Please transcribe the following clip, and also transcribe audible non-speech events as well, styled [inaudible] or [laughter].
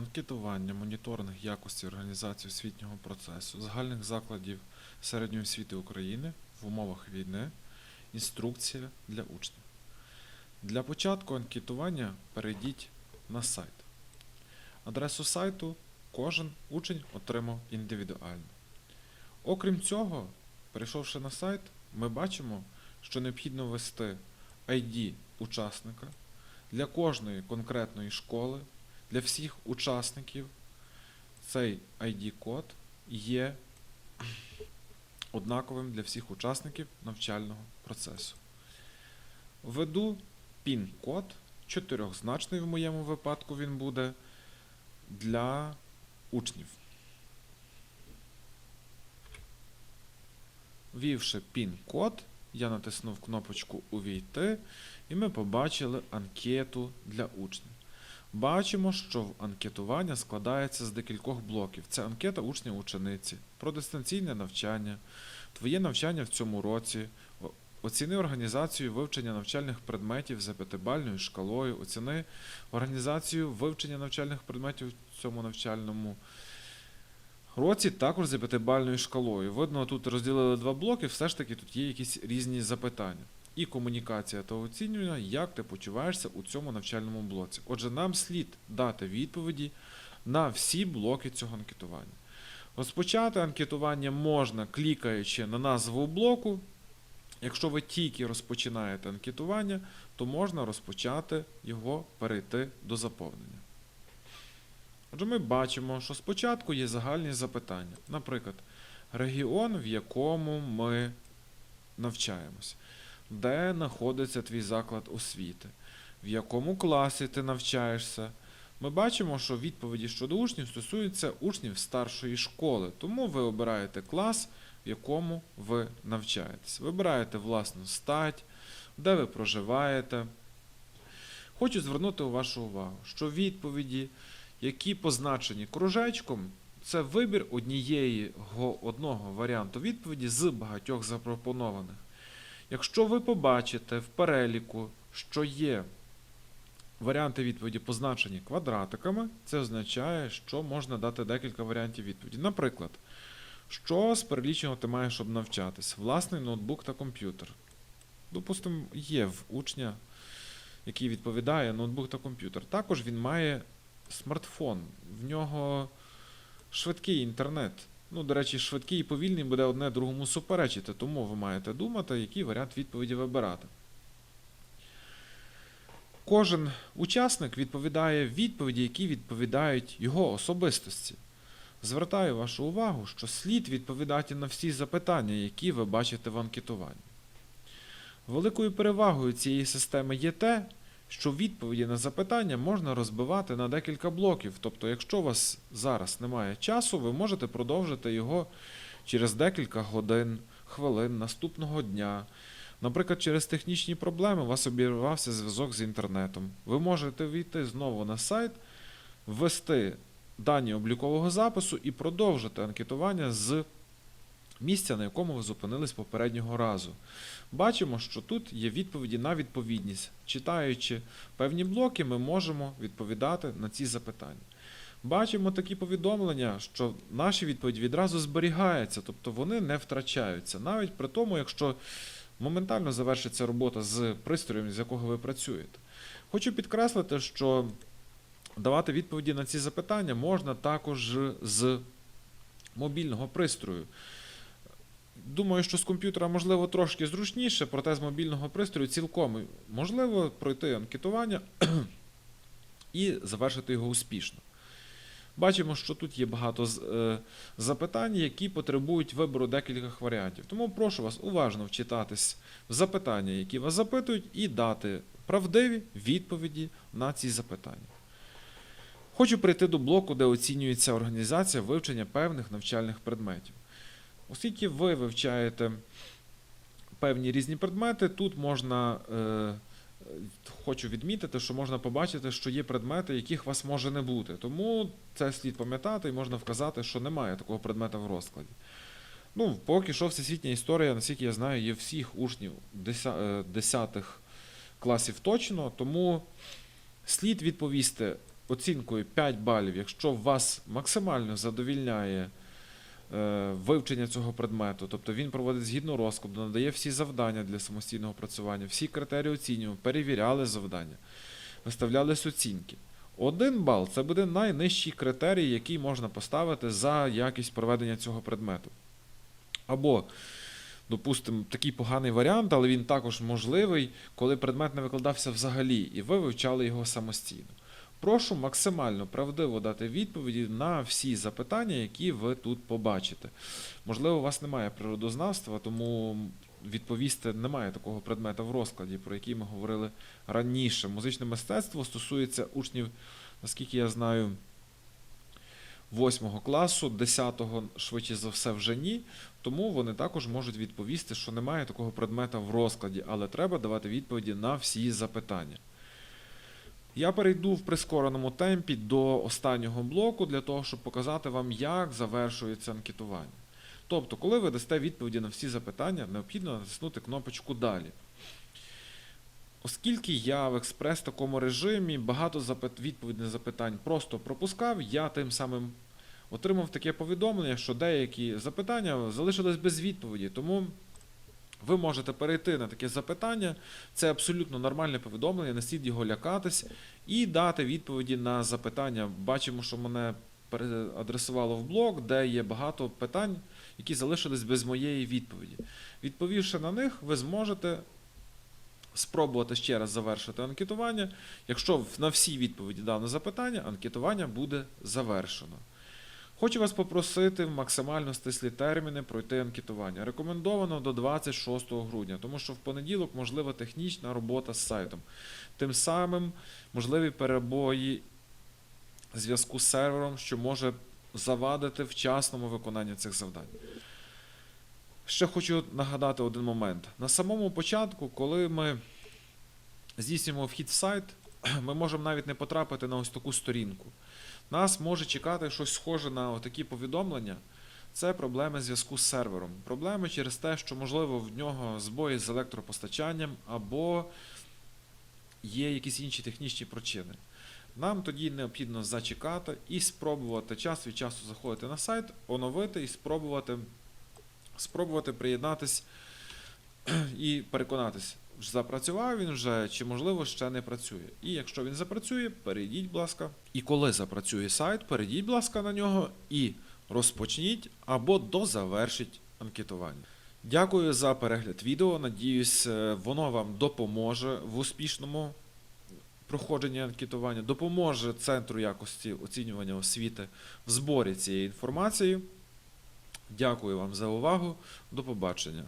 анкетування, моніторинг якості організації освітнього процесу загальних закладів середньої освіти України в умовах війни. Інструкція для учнів. Для початку анкетування перейдіть на сайт. Адресу сайту кожен учень отримав індивідуально. Окрім цього, перейшовши на сайт, ми бачимо, що необхідно ввести ID учасника для кожної конкретної школи, для всіх учасників. Цей ID-код є однаковим для всіх учасників навчального процесу. Введу PIN-код, чотирьохзначний в моєму випадку він буде для учнів. Ввівши PIN-код, я натиснув кнопочку Увійти, і ми побачили анкету для учнів. Бачимо, що анкетування складається з декількох блоків. Це анкета учня-учениці, про дистанційне навчання, твоє навчання в цьому році, оціни організацію вивчення навчальних предметів за п'ятибальною шкалою, оціни організацію вивчення навчальних предметів в цьому навчальному році також за п'ятибальною шкалою. Видно, тут розділили два блоки, все ж таки тут є якісь різні запитання. І комунікація та оцінювання, як ти почуваєшся у цьому навчальному блоці. Отже, нам слід дати відповіді на всі блоки цього анкетування. Розпочати анкетування можна, клікаючи на назву блоку. Якщо ви тільки розпочинаєте анкетування, то можна розпочати його перейти до заповнення. Отже, ми бачимо, що спочатку є загальні запитання. Наприклад, регіон, в якому ми навчаємось, де знаходиться твій заклад освіти, в якому класі ти навчаєшся. Ми бачимо, що відповіді щодо учнів стосуються учнів старшої школи, тому ви обираєте клас, в якому ви навчаєтесь. Вибираєте власну стать, де ви проживаєте. Хочу звернути вашу увагу, що відповіді, які позначені кружечком, це вибір однієї одного варіанту відповіді з багатьох запропонованих. Якщо ви побачите в переліку, що є варіанти відповіді позначені квадратиками, це означає, що можна дати декілька варіантів відповіді. Наприклад, що з переліченого ти маєш, щоб навчатись? Власний ноутбук та комп'ютер. Допустимо, є в учня, який відповідає ноутбук та комп'ютер. Також він має смартфон, в нього швидкий інтернет. Ну, до речі, швидкий і повільний буде одне другому суперечити, тому ви маєте думати, який варіант відповіді вибирати. Кожен учасник відповідає відповіді, які відповідають його особистості. Звертаю вашу увагу, що слід відповідати на всі запитання, які ви бачите в анкетуванні. Великою перевагою цієї системи є те, що відповіді на запитання можна розбивати на декілька блоків. Тобто, якщо у вас зараз немає часу, ви можете продовжити його через декілька годин, хвилин наступного дня. Наприклад, через технічні проблеми у вас обірвався зв'язок з інтернетом. Ви можете війти знову на сайт, ввести дані облікового запису і продовжити анкетування з місця, на якому ви зупинились попереднього разу. Бачимо, що тут є відповіді на відповідність. Читаючи певні блоки, ми можемо відповідати на ці запитання. Бачимо такі повідомлення, що наші відповіді відразу зберігаються, тобто вони не втрачаються, навіть при тому, якщо моментально завершиться робота з пристроєм, з якого ви працюєте. Хочу підкреслити, що давати відповіді на ці запитання можна також з мобільного пристрою. Думаю, що з комп'ютера можливо трошки зручніше, проте з мобільного пристрою цілком можливо пройти анкетування [clears throat] і завершити його успішно. Бачимо, що тут є багато е, запитань, які потребують вибору декількох варіантів. Тому прошу вас уважно вчитатись в запитання, які вас запитують, і дати правдиві відповіді на ці запитання. Хочу прийти до блоку, де оцінюється організація вивчення певних навчальних предметів. Оскільки ви вивчаєте певні різні предмети, тут можна, е, е, хочу відмітити, що можна побачити, що є предмети, яких вас може не бути. Тому це слід пам'ятати і можна вказати, що немає такого предмета в розкладі. Ну, поки що всесвітня історія, наскільки я знаю, є всіх учнів 10 класів точно, тому слід відповісти оцінкою 5 балів, якщо вас максимально задовільняє е, вивчення цього предмету, тобто він проводить згідно розкладу, надає всі завдання для самостійного працювання, всі критерії оцінювання, перевіряли завдання, виставлялись оцінки. Один бал це буде найнижчий критерій, який можна поставити за якість проведення цього предмету. Або, допустимо, такий поганий варіант, але він також можливий, коли предмет не викладався взагалі, і ви вивчали його самостійно. Прошу максимально правдиво дати відповіді на всі запитання, які ви тут побачите. Можливо, у вас немає природознавства, тому відповісти немає такого предмета в розкладі, про який ми говорили раніше. Музичне мистецтво стосується учнів, наскільки я знаю, 8 класу, 10-го швидше за все вже ні. Тому вони також можуть відповісти, що немає такого предмета в розкладі, але треба давати відповіді на всі запитання. Я перейду в прискореному темпі до останнього блоку для того, щоб показати вам, як завершується анкетування. Тобто, коли ви дасте відповіді на всі запитання, необхідно натиснути кнопочку Далі. Оскільки я в експрес такому режимі багато відповідей запитань просто пропускав, я тим самим отримав таке повідомлення, що деякі запитання залишились без відповіді. Тому ви можете перейти на таке запитання. Це абсолютно нормальне повідомлення, не слід його лякатись, і дати відповіді на запитання. Бачимо, що мене переадресувало в блог, де є багато питань, які залишились без моєї відповіді. Відповівши на них, ви зможете спробувати ще раз завершити анкетування. Якщо на всі відповіді дане запитання, анкетування буде завершено. Хочу вас попросити в максимально стислі терміни пройти анкетування. Рекомендовано до 26 грудня, тому що в понеділок можлива технічна робота з сайтом. Тим самим можливі перебої зв'язку з сервером, що може завадити вчасному виконанню цих завдань. Ще хочу нагадати один момент. На самому початку, коли ми здійснюємо вхід в сайт, [clears throat] ми можемо навіть не потрапити на ось таку сторінку. Нас може чекати щось схоже на такі повідомлення. Це проблеми зв'язку з сервером. Проблеми через те, що, можливо, в нього збої з електропостачанням або є якісь інші технічні причини. Нам тоді необхідно зачекати і спробувати час від часу заходити на сайт, оновити і спробувати, спробувати приєднатись [clears throat] і переконатись, запрацював він вже, чи можливо ще не працює. І якщо він запрацює, перейдіть, будь ласка. І коли запрацює сайт, перейдіть, будь ласка, на нього і розпочніть або дозавершіть анкетування. Дякую за перегляд відео. Надіюсь, е, воно вам допоможе в успішному проходженні анкетування, допоможе Центру якості оцінювання освіти в зборі цієї інформації. Дякую вам за увагу. До побачення.